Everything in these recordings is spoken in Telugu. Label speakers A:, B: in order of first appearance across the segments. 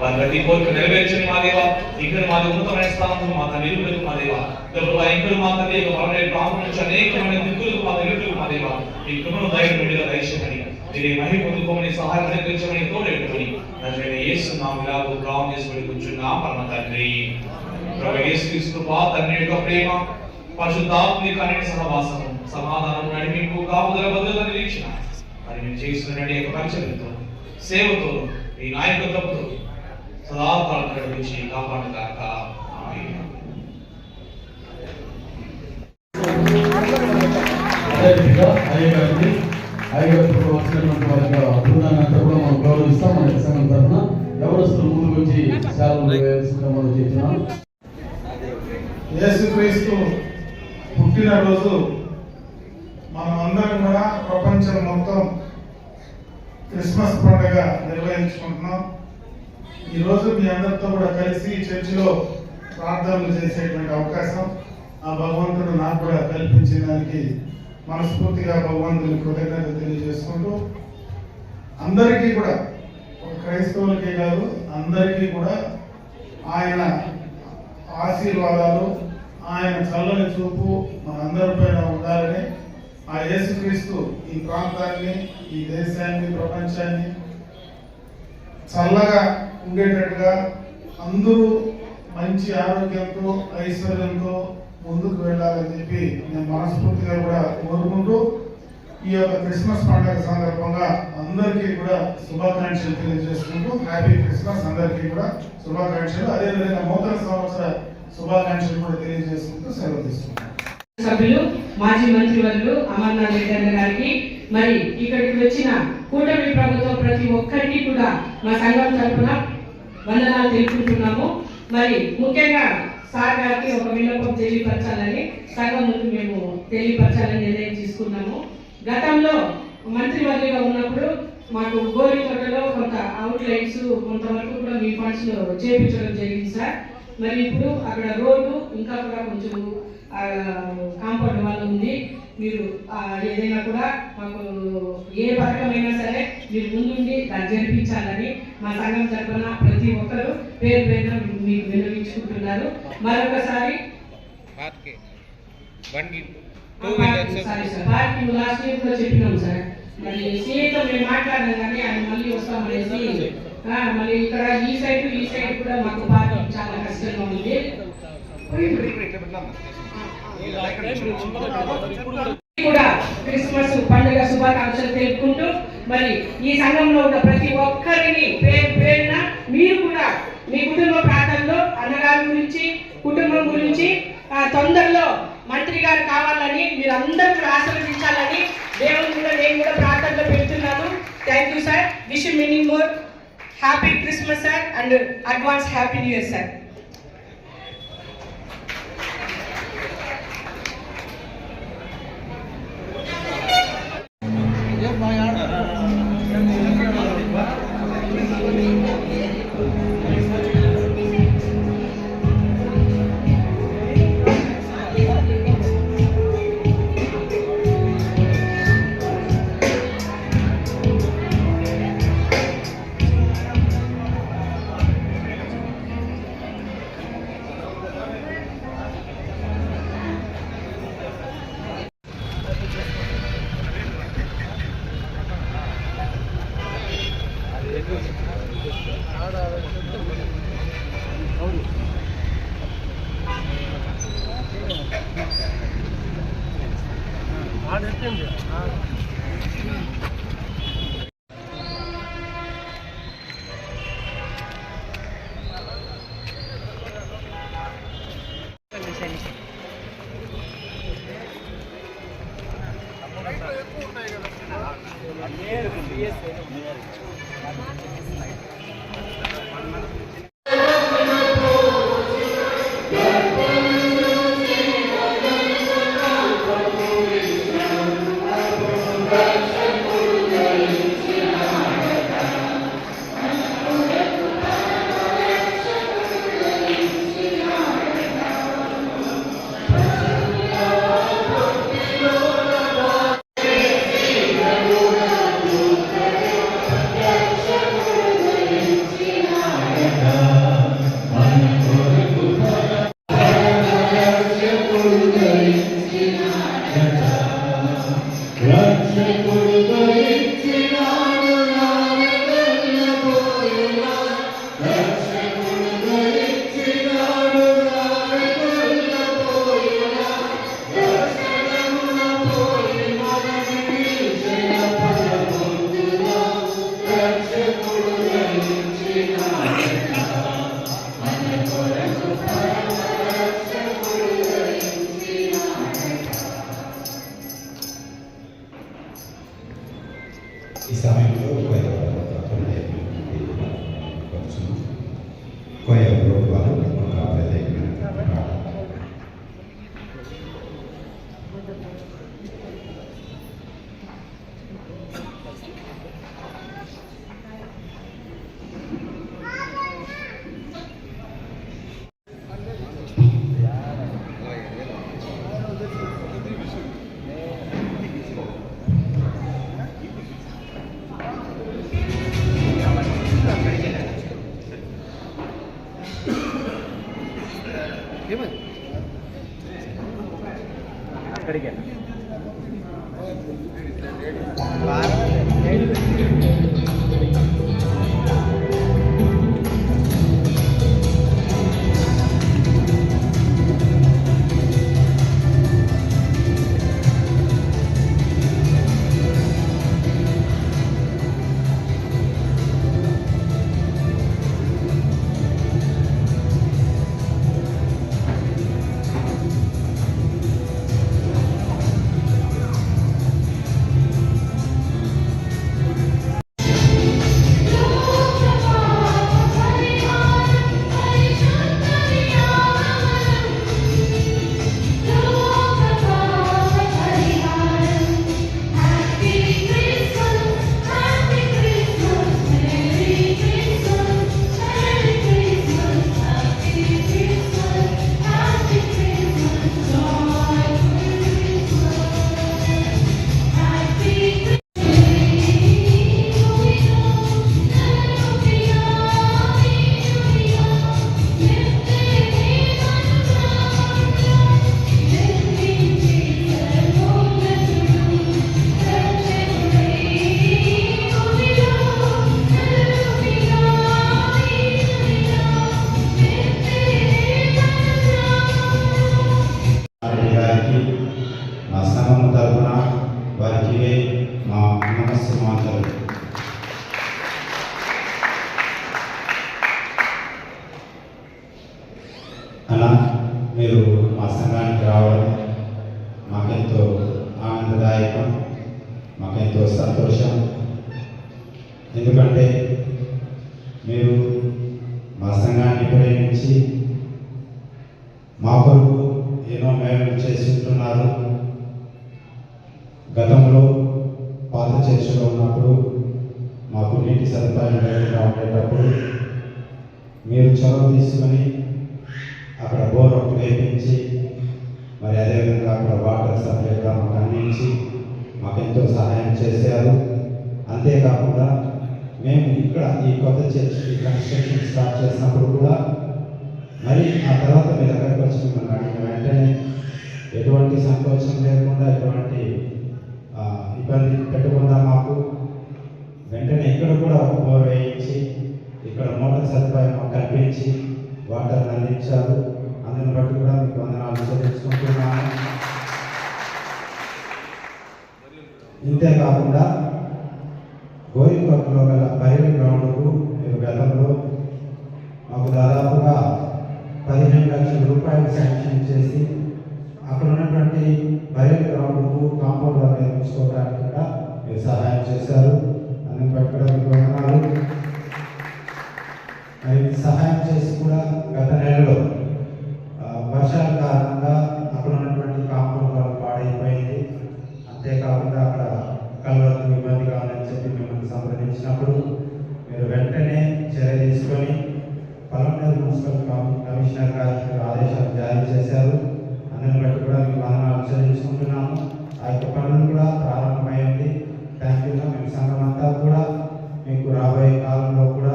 A: వారి ప్రతి కోరిక నెరవేర్చిన మా దేవ. ఇక్కడ మాది ఉన్నతమైన స్థానంలో మా తన నిలుపులకు మా దేవ. ప్రభు ఇక్కడ మా తల్లి యొక్క పరమైన ప్రాంతం నుంచి అనేకమైన దిక్కులకు మా నిలుపులకు మా దేవ. ఈ కృపను ధైర్యం విడుదల దయచేయమని మీరే మహిమ పొందుకోమని సహాయం అనుగ్రహించమని తోడెట్టుమని నజరైన యేసు నామములో ప్రార్థన చేసి కూర్చున్నా పరమ తండ్రి. ప్రభు యేసు కృప తండ్రి యొక్క ప్రేమ పరిశుద్ధాత్మిక అనే సహవాసము సమాధానం నడిపింపు కాపుదల భద్రత నిరీక్షణ. మరి మేము చేస్తున్న యొక్క పరిచయంతో సేవతో ఈ నాయకత్వంతో సదాకాలం నడిపించి
B: అంతా కూడా మనం గౌరవిస్తాం. మన సంఘం తరఫున ఎవరస్తులు ముందుకు వచ్చి మనం చేస్తున్నాం.
C: యేసుక్రీస్తు పుట్టినరోజు మనం అందరం కూడా ప్రపంచం మొత్తం క్రిస్మస్ పండుగ నిర్వహించుకుంటున్నాం. ఈరోజు మీ అందరితో కూడా కలిసి చర్చిలో ప్రార్థనలు చేసేటువంటి అవకాశం ఆ భగవంతుడు నాకు కూడా కల్పించిన దానికి మనస్ఫూర్తిగా భగవంతుని కృతజ్ఞత తెలియజేసుకుంటూ అందరికీ కూడా ఒక క్రైస్తవులకే కాదు అందరికీ కూడా ఆయన ఆశీర్వాదాలు ఆయన చల్లని చూపు మనందరిపైన ఉండాలని ఆ యేసుక్రీస్తు ఈ ప్రాంతాన్ని ఈ దేశాన్ని ప్రపంచాన్ని చల్లగా ఉండేటట్టుగా అందరూ మంచి ఆరోగ్యంతో ఐశ్వర్యంతో ముందుకు వెళ్ళాలని చెప్పి నేను మనస్ఫూర్తిగా కూడా కోరుకుంటూ ఈ యొక్క క్రిస్మస్ పండుగ సందర్భంగా అందరికీ కూడా శుభాకాంక్షలు తెలియజేసుకుంటూ హ్యాపీ క్రిస్మస్ అందరికీ కూడా శుభాకాంక్షలు. అదేవిధంగా నూతన సంవత్సర శుభాకాంక్షలు కూడా తెలియజేసుకుంటూ సెలవు తీసుకుంటాం
D: సభ్యులు మాజీ మంత్రివర్యులు అమర్నాథ్ రెడ్డి గారికి మరి ఇక్కడికి వచ్చిన కూటమి ప్రభుత్వం ప్రతి ఒక్కరికి కూడా మా సంఘం తరఫున వందనాలు తెలుపుకుంటున్నాము మరి ముఖ్యంగా సార్ గారికి ఒక విన్నపం తెలియపరచాలని సంఘం ముందు మేము తెలియపరచాలని నిర్ణయం తీసుకున్నాము. గతంలో మంత్రివర్యులుగా ఉన్నప్పుడు మాకు గోరికోటలో కొంత అవుట్ లైట్స్ కొంతవరకు కూడా మీ ఫండ్స్ చేపించడం జరిగింది సార్. మరి ఇప్పుడు అక్కడ రోడ్డు ఇంకా కూడా కొంచెం కాంపౌండ్ వల్ల ఉంది. మీరు ఏదైనా కూడా మాకు ఏ పథకమైనా సరే మీరు ముందుండి దాన్ని జరిపించాలని మా సంఘం తరఫున ప్రతి ఒక్కరూ పేరు పేరున మీకు విన్నవించుకుంటున్నారు మరొకసారి చెప్పినాం సార్ మరి సీఎంతో మేము మాట్లాడినాం కానీ ఆయన మళ్ళీ వస్తామనేసి మళ్ళీ ఇక్కడ ఈ సైడ్ ఈ సైడ్ కూడా మాకు పార్కింగ్ చాలా కష్టంగా ఉంది కూడా క్రిస్మస్ పండుగ శుభాకాంక్షలు తెలుపుకుంటూ మరి ఈ సంఘంలో ఉన్న ప్రతి ఒక్కరిని పేరు పేరున మీరు కూడా మీ కుటుంబ ప్రాంతంలో అన్నగారి గురించి కుటుంబం గురించి తొందరలో మంత్రి గారు కావాలని మీరు అందరూ కూడా ఆశీర్వదించాలని దేవుని కూడా నేను కూడా ప్రార్థనలో పెడుతున్నాను. Thank you sir wish many more happy Christmas sir and advance happy new year sir
E: Beep. இருக்கும் మా కొరకు ఎన్నో మేలు చేసి ఉంటున్నారు గతంలో పాత చర్చలో ఉన్నప్పుడు మాకు నీటి సదుపాయం లేకుండా ఉండేటప్పుడు మీరు చొరవ తీసుకొని అక్కడ బోర్ ఒకటి వేయించి మరి అదేవిధంగా అక్కడ వాటర్ సప్లై కూడా మాకు అందించి మాకెంతో సహాయం చేశారు. అంతేకాకుండా మేము ఇక్కడ ఈ కొత్త చర్చి కన్స్ట్రక్షన్ స్టార్ట్ చేసినప్పుడు కూడా మరి ఆ తర్వాత మీ దగ్గరకు వచ్చి మిమ్మల్ని అడిగిన వెంటనే ఎటువంటి సంకోచం లేకుండా ఎటువంటి ఇబ్బంది పెట్టకుండా మాకు వెంటనే ఇక్కడ కూడా ఒక బోర్ వేయించి ఇక్కడ మోటార్ సదుపాయం మాకు కల్పించి వాటర్ అందించారు. అందుని బట్టి కూడా మీకు వందనాలు చెల్లించుకుంటున్నాను. ఇంతే కాకుండా గోరింకొక్కలో గల బయలు గ్రౌండ్కు మీరు గతంలో మాకు దాదాపుగా పదిహేను లక్షల రూపాయలు శాంక్షన్ చేసి అక్కడ ఉన్నటువంటి బయలు గ్రౌండ్కు కాంపౌండ్ వాల్ నిర్మించుకోవడానికి కూడా మీరు సహాయం చేశారు. అని పెట్టడానికి వందనాలు. మరి సహాయం చేసి కూడా గత నెలలో వర్షాల కారణంగా అక్కడ ఉన్నటువంటి కాంపౌండ్ పాడైపోయింది. అంతేకాకుండా అక్కడ కలవరకు ఇబ్బంది కావాలని చెప్పి మిమ్మల్ని సంప్రదించినప్పుడు మీరు వెంటనే చర్య తీసుకొని పలమనేరు మున్సిపల్ కమిషనర్ గారు ఆదేశాలు జారీ చేశారు అందుని బట్టి కూడా మీకు వందనాలు చెల్లించుకుంటున్నాము ఆ యొక్క పనులు కూడా ప్రారంభమైంది థ్యాంక్ యూ మేము సంఘం అంతా కూడా మీకు రాబోయే కాలంలో కూడా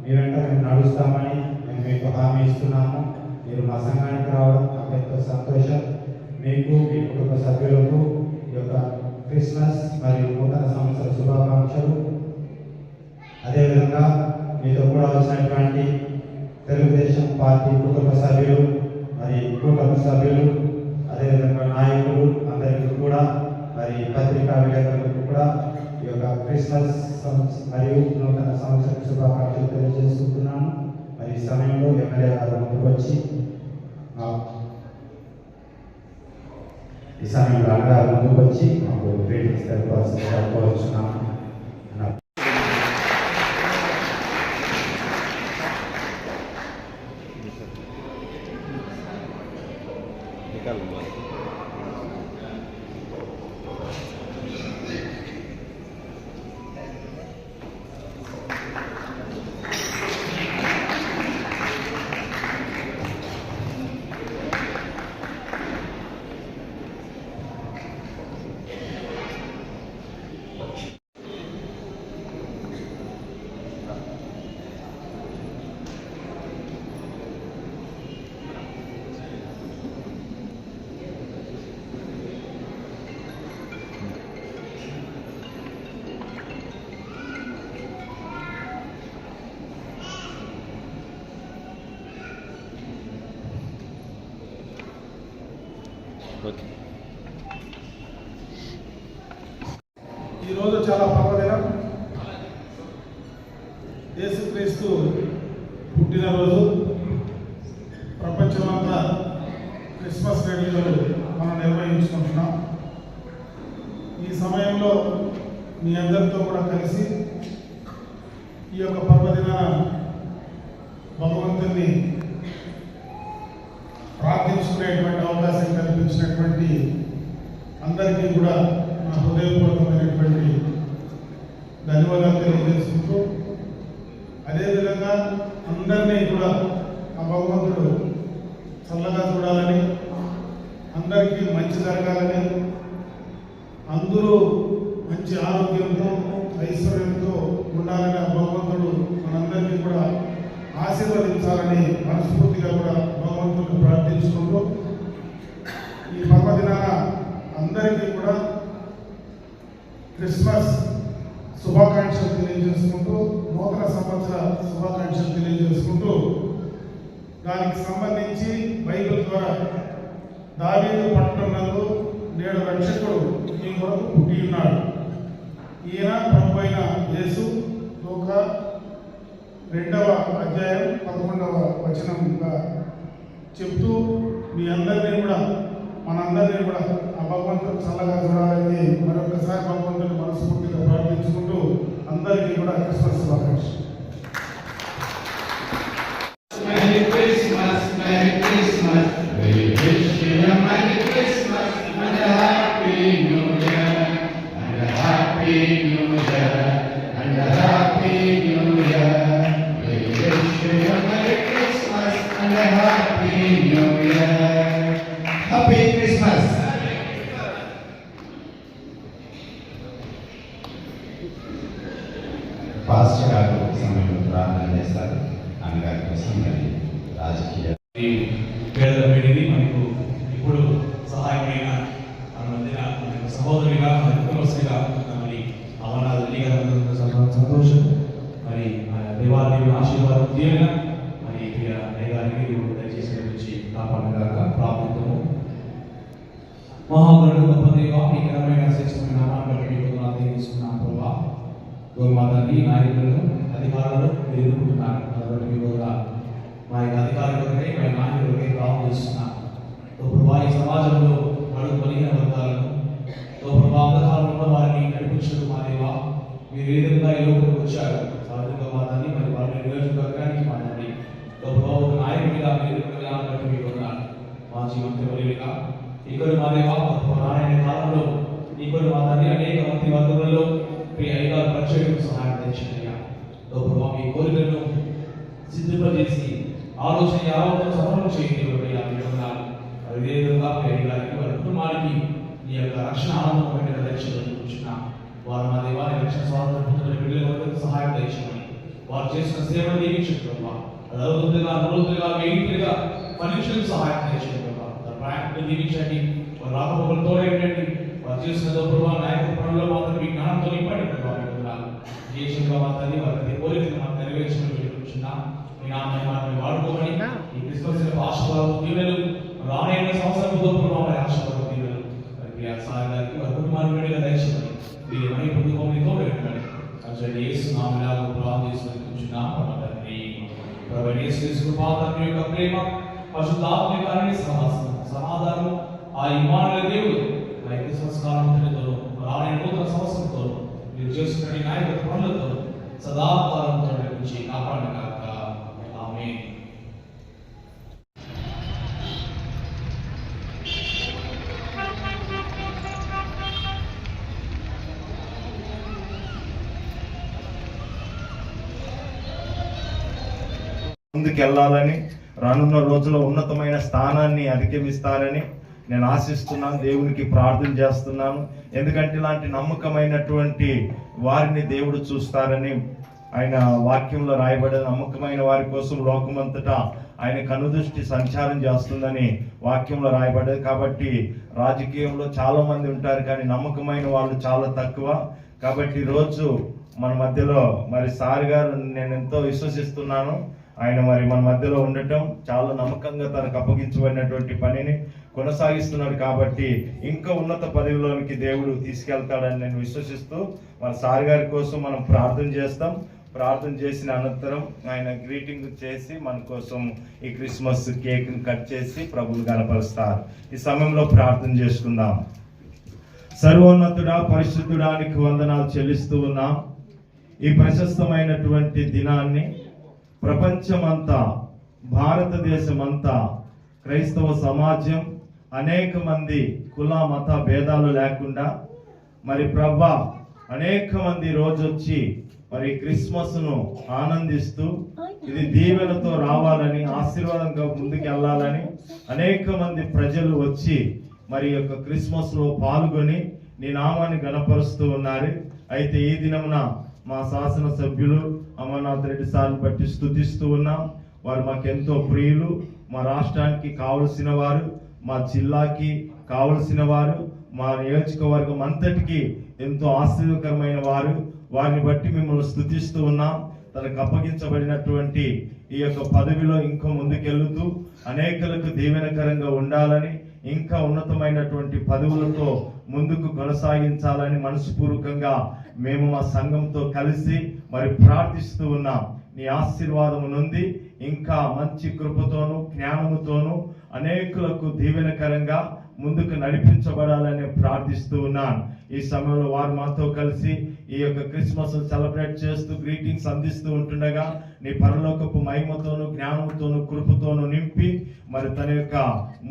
E: మీ వెంట మేము నడుస్తామని మేము మీకు హామీ ఇస్తున్నాము మీరు మా సంఘానికి రావడం మాకు ఎంతో సంతోషం మీకు మీ కుటుంబ సభ్యులకు ఈ యొక్క క్రిస్మస్ మరియు నూతన సంవత్సర శుభాకాంక్షలు అదేవిధంగా మీతో కూడా వచ్చినటువంటి తెలుగుదేశం పార్టీ కుటుంబ సభ్యులు మరి కుటుంబ సభ్యులు అదేవిధంగా నాయకులు అందరికీ కూడా మరి పత్రికా విలేకరులకు కూడా ఈ యొక్క క్రిస్మస్ సంవత్స- మరియు నూతన సంవత్సర శుభాకాంక్షలు తెలియజేసుకుంటున్నాను మరి ఈ సమయంలో ఎమ్మెల్యే గారు ముందుకు వచ్చి ఆ, ఈ సమయంలో అన్నగారు ముందుకు వచ్చి మాకు గ్రీటింగ్స్ తెలపాల్సిందిగా కోరుచున్నాము
C: clicking. అందరికీ కూడా నా హృదయపూర్వకమైనటువంటి ధన్యవాదాలు తెలియజేసుకుంటూ అదేవిధంగా అందరినీ కూడా ఆ భగవంతుడు చల్లగా చూడాలని అందరికీ మంచి జరగాలని అందరూ మంచి ఆరోగ్యంతో ఐశ్వర్యంతో ఉండాలని ఆ భగవంతుడు మనందరినీ కూడా ఆశీర్వదించాలని మనస్ఫూర్తిగా కూడా భగవంతుడిని ప్రార్థించుకుంటూ ఈ పర్వదినాన అందరికీ కూడా క్రిస్మస్ శుభాకాంక్షలు తెలియజేసుకుంటూ నూతన సంవత్సర శుభాకాంక్షలు తెలియజేసుకుంటూ దానికి సంబంధించి బైబిల్ ద్వారా దావీదు పట్టణంలో నేడు రక్షకుడు ఈ కొరకు పుట్టి ఉన్నాడు. ఈయన ప్రభు అయిన యేసు లోక రెండవ అధ్యాయం పదకొండవ వచనంగా చెప్తూ మీ అందరినీ కూడా మనందరినీ కూడా భగవంతుడు చల్లగా చూడాలని మరొకసారి భగవంతుని మనస్ఫూర్తిగా ప్రార్థించుకుంటూ అందరికీ కూడా క్రిస్మస్ శుభాకాంక్షలు.
E: పాస్టర్ గారు ఈ సమయంలో ప్రార్థన చేస్తారు అన్నగారి కోసం మరి రాజకీయ
A: ఈ పేదల వీడిని మనకు ఇప్పుడు సహాయమైన మన మధ్యన మన యొక్క సహోదరిగా మన కుటుంబస్తుగా మరి అమర్నాథ్ రెడ్డి గారు ఉన్నందుకు సంతో- సంతోషం మరి ఆ దేవాలయ ఆశీర్వాదం దీవెన మరి ప్రియ అయ్య గారికి దేవుడు దయచేసి గురించి కాపాడగాక ప్రార్థితము మహాగరుడు గొప్ప దేవ మీ ఘనమైన శ్రేష్టమైన నామాన్ని బట్టి మీకు వందనాలు తీసుకున్నాను ప్రభా గోమాతని నాయకులను అధికారులను ఎదుర్కొంటున్నారు. కాబట్టి మీకు కూడా మా యొక్క అధికారులకై మా నాయకులకై కొరకై ప్రార్థన చేస్తున్నాం. ప్రభా ఈ సమాజంలో అడుగు కలిగిన వర్గాలను ఓ ప్రభా అంధకారంలో వారిని నడిపించడం మా దేవా మీరు ఏ విధంగా ఈ లోపలికి వచ్చారు? ఆ వాదాన్ని మరి వారిని నియోజకవర్గానికి మాట్లాడి ప్రభావ ఒక నాయకుడిగా మీరు ఎదుర్కొనే బట్టి మా జీవంతో బలిగా ఇక్కడ మా దేవా నారాయణ కాలంలో ఇక్కడ మా తండ్రి అనేక మంది వర్గంలో మీ అయ్యగారు పరిచయం సహాయం తెచ్చినయ్యా ఓ ప్రభా మీ కోరికలను సిద్ధపరిచేసి ఆలోచన యావత్తు సఫలం చేయండి అయ్యా మీ వందనాలు. అదే విధంగా మీ అయ్యగారికి వారి కుటుంబానికి మీ యొక్క రక్షణ ఆనందమైన రక్షణ కూర్చున్నా వారు మా దేవాన్ని రక్షణ స్వాతంత్రం పొందిన బిడ్డల వరకు సహాయం తెచ్చమని వారు చేసిన సేవను దీవించండి ప్రభా అది అద్భుతంగా అద్భుతంగా వేయింపులుగా పరీక్షలకు సహాయం తెచ్చండి ప్రభా వారి ప్రయాణాన్ని దీవించండి. వారి రాకపోకలతో ఏంటండి వారు చేసిన ప్రభావ నాయక పనుల్లో మాత్రం మీ జ్ఞానంతో నింపండి ప్రభావ. మీ వందనాలు దేశంగా మా తల్లి వారి ప్రతి కోరికను మాకు నెరవేర్చిన వేడుకుంటున్నా మీ నామని మాత్రం వాడుకోమని ఈ క్రిస్మస్ యొక్క ఆశీర్వాదం దీవెనలు రానైన సంవత్సరంతో వారి ఆశీర్వాదం దీవెనలు. మరి ఆ సాయి గారికి వారి కుటుంబాన్ని వేడిగా దయచేయమని వీరి మనీ పొందుకోమని తోడెట్టండి అసలు యేసు నామలాగా ప్రార్థన చేసుకుని కూర్చున్నా. పరమ తండ్రి ప్రభు యేసు క్రీస్తు పాత్ర యొక్క ప్రేమ పరిశుద్ధాత్మ యొక్క అన్ని సమాసం సమాధానం. ఆ ఇమానుల దేవుడు ఆ యొక్క సంస్కారంతో రాని నూతన సంవత్సరంతో మీరు చేస్తున్న నాయక పనులతో సదాకాలంతో నుంచి కాపాడిన కాక. ఆమె
F: ముందుకెళ్ళాలని రానున్న రోజుల్లో ఉన్నతమైన స్థానాన్ని అధిగమిస్తారని నేను ఆశిస్తున్నాను దేవునికి ప్రార్థన చేస్తున్నాను. ఎందుకంటే ఇలాంటి నమ్మకమైనటువంటి వారిని దేవుడు చూస్తారని ఆయన వాక్యంలో రాయబడిన నమ్మకమైన వారి కోసం లోకమంతటా ఆయన కనుదృష్టి సంచారం చేస్తుందని వాక్యంలో రాయబడేది కాబట్టి రాజకీయంలో చాలా మంది ఉంటారు కానీ నమ్మకమైన వాళ్ళు చాలా తక్కువ. కాబట్టి రోజు మన మధ్యలో మరి సార్ గారు నేను ఎంతో విశ్వసిస్తున్నాను. ఆయన మరి మన మధ్యలో ఉండటం చాలా నమ్మకంగా తనకు అప్పగించబడినటువంటి పనిని కొనసాగిస్తున్నాడు కాబట్టి ఇంకా ఉన్నత పదవిలోనికి దేవుడు తీసుకెళ్తాడని నేను విశ్వసిస్తూ మన సార్ గారి కోసం మనం ప్రార్థన చేస్తాం. ప్రార్థన చేసిన అనంతరం ఆయన గ్రీటింగ్ చేసి మన కోసం ఈ క్రిస్మస్ కేక్ కట్ చేసి ప్రభులు కనపరుస్తారు ఈ సమయంలో ప్రార్థన చేసుకుందాం. సర్వోన్నతుడా పరిశుద్ధుడానికి వందనాలు చెల్లిస్తూ ఉన్నాం. ఈ ప్రశస్తమైనటువంటి దినాన్ని ప్రపంచమంతా భారతదేశమంతా క్రైస్తవ సమాజం అనేక మంది కుల మత భేదాలు లేకుండా మరి ప్రభా అనేక మంది రోజొచ్చి మరి క్రిస్మస్ను ఆనందిస్తూ ఇది దీవెనతో రావాలని ఆశీర్వాదంగా ముందుకు వెళ్ళాలని అనేక మంది ప్రజలు వచ్చి మరి యొక్క క్రిస్మస్లో పాల్గొని నీ నామాన్ని గణపరుస్తూ ఉన్నారు. అయితే ఈ దినమున మా శాసన సభ్యులు అమర్నాథ్ రెడ్డి సార్ని బట్టి స్థుతిస్తూ ఉన్నాం. వారు మాకెంతో ప్రియులు. మా రాష్ట్రానికి కావలసిన వారు. మా జిల్లాకి కావలసిన వారు మా నియోజకవర్గం అంతటికి ఎంతో ఆశ్చర్యకరమైన వారు. వారిని బట్టి మిమ్మల్ని స్థుతిస్తూ ఉన్నాం. తనకు అప్పగించబడినటువంటి ఈ యొక్క పదవిలో ఇంకా ముందుకెళ్తూ అనేకులకు దీవెనకరంగా ఉండాలని ఇంకా ఉన్నతమైనటువంటి పదవులతో ముందుకు కొనసాగించాలని మనస్పూర్వకంగా మేము మా సంఘంతో కలిసి మరి ప్రార్థిస్తూ ఉన్నాం. నీ ఆశీర్వాదం నుండి ఇంకా మంచి కృపతోనూ జ్ఞానముతోనూ అనేకులకు దీవెనకరంగా ముందుకు నడిపించబడాలని ప్రార్థిస్తూ ఉన్నాను. ఈ సమయంలో వారు మాతో కలిసి ఈ యొక్క క్రిస్మస్ సెలబ్రేట్ చేస్తూ గ్రీటింగ్స్ అందిస్తూ ఉంటుండగా నీ పరలోకపు మహిమతోను జ్ఞానంతోనూ కృపతోను నింపి మరి తన యొక్క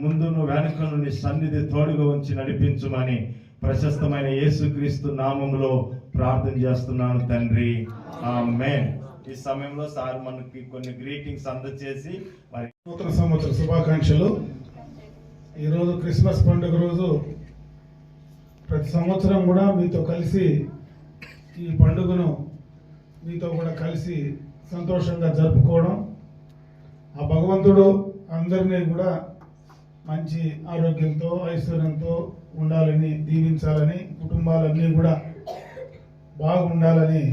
F: ముందును వెనుకను నీ సన్నిధి తోడుగా ఉంచి నడిపించుమని ప్రశస్తమైన యేసుక్రీస్తు నామంలో ప్రార్థన చేస్తున్నాను తండ్రి. ఆమేన్. ఈ సమయంలో సార్ మనకి కొన్ని గ్రీటింగ్స్ అందచేసి మరి
C: నూతన సంవత్సర శుభాకాంక్షలు. ఈరోజు క్రిస్మస్ పండుగ రోజు ప్రతి సంవత్సరం కూడా మీతో కలిసి ఈ పండుగను మీతో కూడా కలిసి సంతోషంగా జరుపుకోవడం. ఆ భగవంతుడు అందరినీ కూడా మంచి ఆరోగ్యంతో ఐశ్వర్యంతో ఉండాలని దీవించాలని కుటుంబాలన్నీ కూడా బాగుండాలని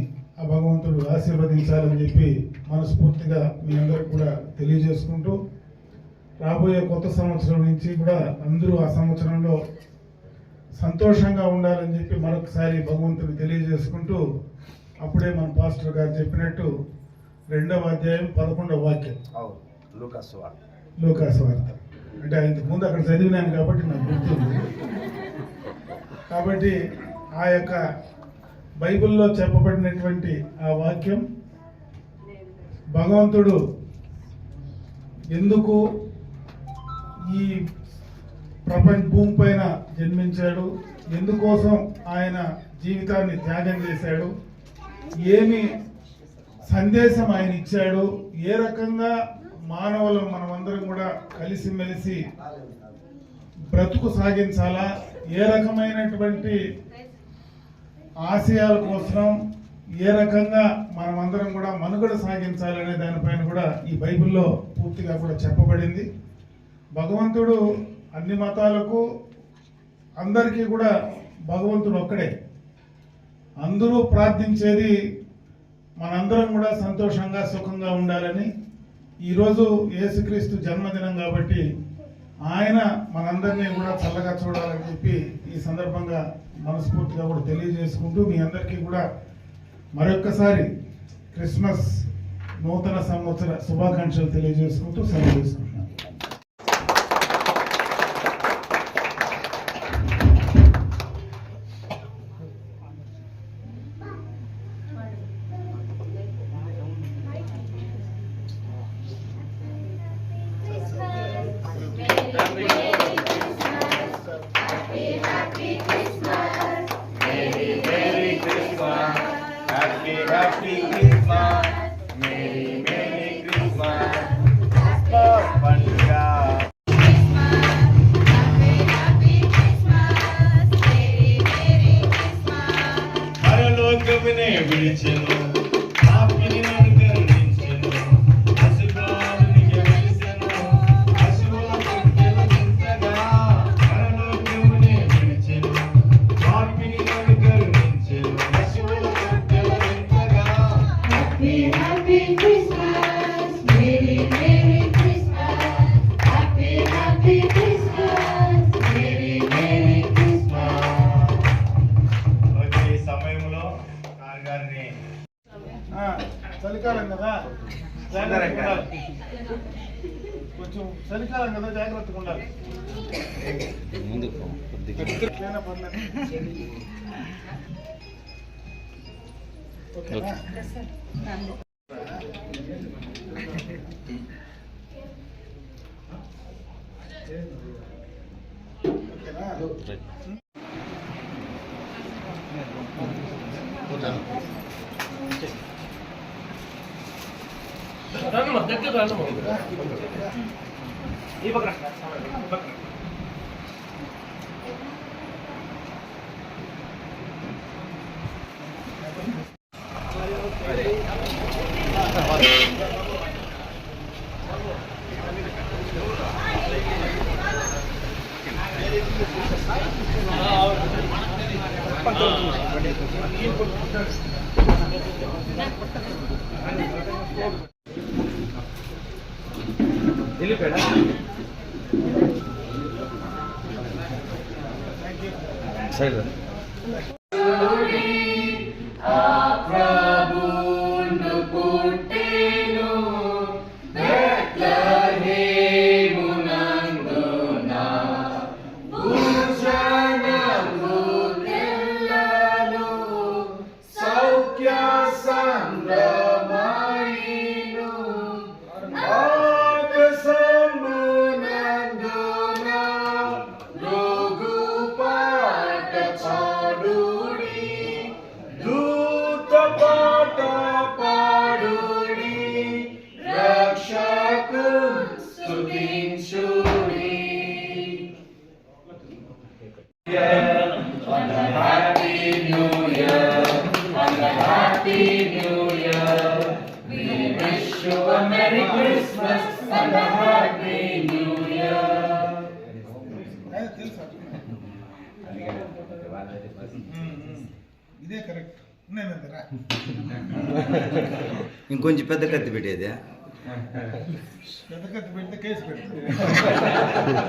C: ఆ భగవంతుడు ఆశీర్వదించాలని చెప్పి మనస్ఫూర్తిగా మీ అందరికి కూడా తెలియజేసుకుంటూ రాబోయే కొత్త సంవత్సరం నుంచి కూడా అందరూ ఆ సంవత్సరంలో సంతోషంగా ఉండాలని చెప్పి మరొకసారి భగవంతుని తెలియజేసుకుంటూ అప్పుడే మన పాస్టర్ గారు చెప్పినట్టు రెండవ అధ్యాయం పదకొండవ వాక్యం. లూకాసు వార్త. అంటే ఇంతకు ముందు అక్కడ చదివినాను కాబట్టి నాకు గుర్తుంది. కాబట్టి ఆ యొక్క బైబిల్లో చెప్పబడినటువంటి ఆ వాక్యం భగవంతుడు ఎందుకు ఈ ప్రపంచ భూమి పైన జన్మించాడు? ఎందుకోసం ఆయన జీవితాన్ని త్యాగం చేశాడు? ఏమి సందేశం ఆయన ఇచ్చాడు? ఏ రకంగా మానవులం మనమందరం కూడా కలిసిమెలిసి బ్రతుకు సాగించాలా? ఏ రకమైనటువంటి ఆశయాల కోసం ఏ రకంగా మనం అందరం కూడా మనుగడ సాగించాలనే దానిపైన కూడా ఈ బైబిల్లో పూర్తిగా కూడా చెప్పబడింది. భగవంతుడు అన్ని మతాలకు అందరికీ కూడా భగవంతుడు ఒక్కడే. అందరూ ప్రార్థించేది మనందరం కూడా సంతోషంగా సుఖంగా ఉండాలని ఈరోజు యేసుక్రీస్తు జన్మదినం కాబట్టి ఆయన మనందరినీ కూడా చల్లగా చూడాలని చెప్పి ఈ సందర్భంగా మనస్ఫూర్తిగా కూడా తెలియజేసుకుంటూ మీ అందరికీ కూడా మరొక్కసారి క్రిస్మస్ నూతన సంవత్సర శుభాకాంక్షలు తెలియజేసుకుంటూ సెలవు
G: కొంచెం చలికాలం కదా జాగ్రత్తగా ఉండాలి. राहणं
H: मग त्याच्यात राहणं मग हे बघा glory. ఎట్లయినా పర్లేదు. ఓకేనా? ఓకేనా? ఆయన తెలుసా? ఉమ్, ఉమ్. ఇదే కరెక్ట్ నేను రా
I: ఇంకొంచెం పెద్ద కత్తి పెట్టేది
H: పెద్ద కత్తి పెడితే కేసు పెడతారు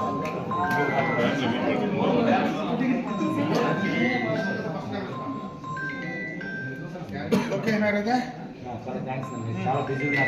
H: అంతే కదా ఏం కాదు. ఓకేనా రాజా
C: చాలా బిజీ ఉన్నా